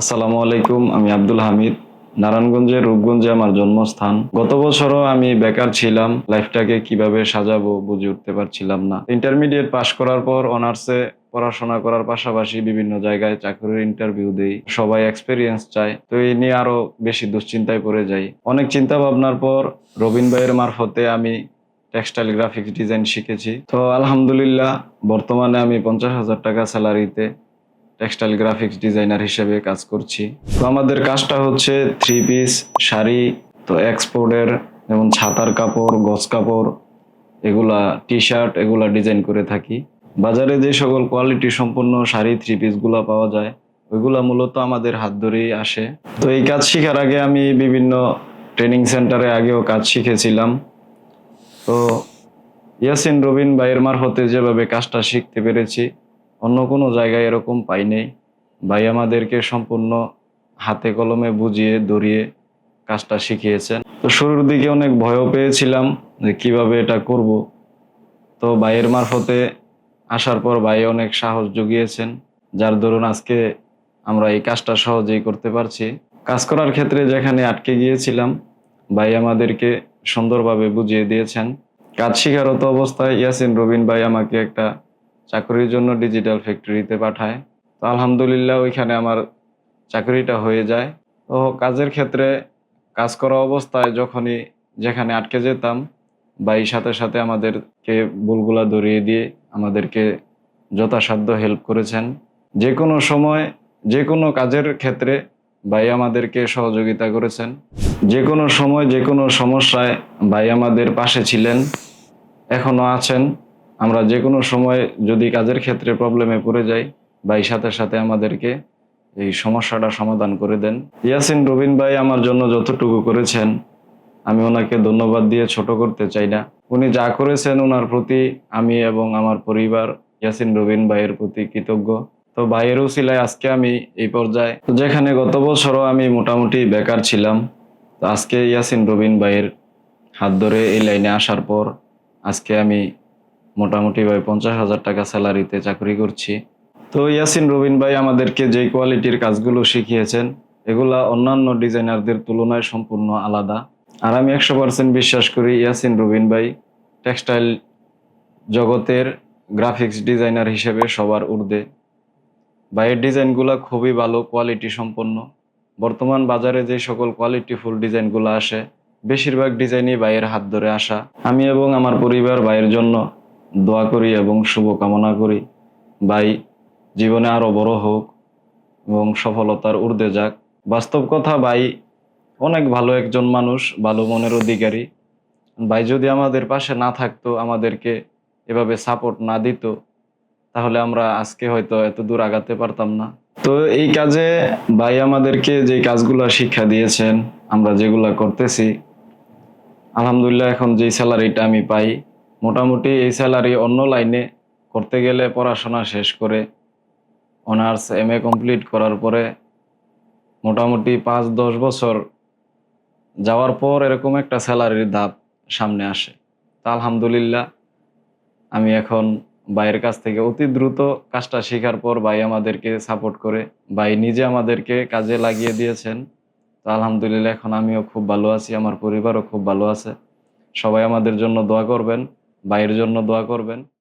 আসসালামু আলাইকুম, আমি আব্দুল হামিদ। নারায়ণগঞ্জে রূপগঞ্জে আমার জন্মস্থান। গত বছরও আমি বেকার ছিলাম, লাইফটাকে কীভাবে সাজাবো বুঝে উঠতে পারছিলাম না। ইন্টারমিডিয়েট পাশ করার পর অনার্সে পড়াশোনা করার পাশাপাশি বিভিন্ন জায়গায় চাকরির ইন্টারভিউ দেই। সবাই এক্সপিরিয়েন্স চায়, তো এই নিয়ে আরও বেশি দুশ্চিন্তায় পড়ে যাই। অনেক চিন্তা ভাবনার পর রবিন ভাইয়ের মারফতে আমি টেক্সটাইল গ্রাফিক্স ডিজাইন শিখেছি। তো আলহামদুলিল্লাহ, বর্তমানে আমি পঞ্চাশ হাজার টাকা স্যালারিতে টেক্সটাইল গ্রাফিক্স ডিজাইনার হিসেবে কাজ করছি। তো আমাদের কাজটা হচ্ছে থ্রি পিস শাড়ি, তো এক্সপোর্টের যেমন ছাতার কাপড়, গজ কাপড়, এগুলা টি শার্ট এগুলা ডিজাইন করে থাকি। বাজারে যে সকল কোয়ালিটি সম্পন্ন শাড়ি থ্রি পিসগুলা পাওয়া যায়, ওইগুলা মূলত আমাদের হাত ধরেই আসে। তো এই কাজ শেখার আগে আমি বিভিন্ন ট্রেনিং সেন্টারে আগেও কাজ শিখেছিলাম। তো ইয়াসিন রবিন ভাইয়ের মারফতে যেভাবে কাজটা শিখতে পেরেছি অন্য কোনো জায়গায় এরকম পাই নাই। ভাই আমাদেরকে সম্পূর্ণ হাতে কলমে বুঝিয়ে দড়িয়ে কাজটা শিখিয়েছেন। তো শুরুর দিকে অনেক ভয়ও পেয়েছিলাম যে কীভাবে এটা করব। তো ভাইয়ের মারফতে আসার পর ভাই অনেক সাহস জুগিয়েছেন, যার দরুন আজকে আমরা এই কাজটা সহজেই করতে পারছি। কাজ করার ক্ষেত্রে যেখানে আটকে গিয়েছিলাম, ভাই আমাদেরকে সুন্দরভাবে বুঝিয়ে দিয়েছেন। কাজ শিখারত অবস্থায় ইয়াসিন রবিন ভাই আমাকে একটা চাকরির জন্য ডিজিটাল ফ্যাক্টরিতে পাঠায়। তো আলহামদুলিল্লাহ ওইখানে আমার চাকরিটা হয়ে যায়। তো কাজের ক্ষেত্রে কাজ করা অবস্থায় যখনই যেখানে আটকে যেতাম ভাই সাথে সাথে আমাদেরকে বুলগুলা ধরিয়ে দিয়ে আমাদেরকে যথাসাধ্য হেল্প করেছেন। যে কোনো সময়, যে কোনো কাজের ক্ষেত্রে ভাই আমাদেরকে সহযোগিতা করেছেন। যে কোনো সময়, যে কোনো সমস্যায় ভাই আমাদের পাশে ছিলেন, এখনও আছেন। আমরা যে কোনো সময় যদি কাজের ক্ষেত্রে প্রবলেমে পড়ে যাই, ভাই সাথে সাথে আমাদেরকে এই সমস্যাটা সমাধান করে দেন। ইয়াসিন রবিন ভাই আমার জন্য যতটুকু করেছেন, আমি ওনাকে ধন্যবাদ দিয়ে ছোট করতে চাই না। উনি যা করেছেন ওনার প্রতি আমি এবং আমার পরিবার, ইয়াসিন রবিন ভাইয়ের প্রতি কৃতজ্ঞ। তো ভাইয়ের উসিলায় আজকে আমি এই পর্যায়ে, তো যেখানে গত বছরও আমি মোটামুটি বেকার ছিলাম, তো আজকে ইয়াসিন রবিন ভাইয়ের হাত ধরে এই লাইনে আসার পর আজকে আমি মোটামুটি ভাই পঞ্চাশ হাজার টাকা স্যালারিতে চাকরি করছি। তো ইয়াসিন রবিন ভাই আমাদেরকে যে কোয়ালিটির কাজগুলো শিখিয়েছেন, এগুলা অন্যান্য ডিজাইনারদের তুলনায় সম্পূর্ণ আলাদা। আর আমি একশো পার্সেন্ট বিশ্বাস করি ইয়াসিন রবিন ভাই টেক্সটাইল জগতের গ্রাফিক্স ডিজাইনার হিসেবে সবার ঊর্ধ্বে। ভাইয়ের ডিজাইনগুলো খুবই ভালো, কোয়ালিটি সম্পন্ন। বর্তমান বাজারে যে সকল কোয়ালিটিফুল ডিজাইনগুলো আসে, বেশিরভাগ ডিজাইনই ভাইয়ের হাত ধরে আসা। আমি এবং আমার পরিবার ভাইয়ের জন্য দোয়া করি এবং শুভ কামনা করি। ভাই, জীবনে আরও বড় হোক এবং সফলতার ঊর্ধ্বে যাক। বাস্তব কথা, ভাই, অনেক ভালো একজন মানুষ, ভালো মনের অধিকারী। ভাই, যদি আমাদের পাশে না থাকতো, আমাদেরকে এভাবে সাপোর্ট না দিত, তাহলে আমরা আজকে হয়তো এত দূর আগাতে পারতাম না। তো এই কাজে ভাই আমাদেরকে যে কাজগুলো শিক্ষা দিয়েছেন, আমরা যেগুলা করতেছি, আলহামদুলিল্লাহ এখন যে স্যালারিটা আমি পাই মোটামুটি এই স্যালারি অন্য লাইনে করতে গেলে পড়াশোনা শেষ করে অনার্স এম এ কমপ্লিট করার পরে মোটামুটি পাঁচ, দশ বছর যাওয়ার পর এরকম একটা স্যালারির ধাপ সামনে আসে। তা আলহামদুলিল্লাহ, আমি এখন ভাইয়ের কাছ থেকে অতি দ্রুত কাজটা শেখার পর ভাই আমাদেরকে সাপোর্ট করে, ভাই নিজে আমাদেরকে কাজে লাগিয়ে দিয়েছেন। তো আলহামদুলিল্লাহ, এখন আমিও খুব ভালো আছি, আমার পরিবারও খুব ভালো আছে। সবাই আমাদের জন্য দোয়া করবেন। ভাইয়ের জন্য দোয়া করবেন।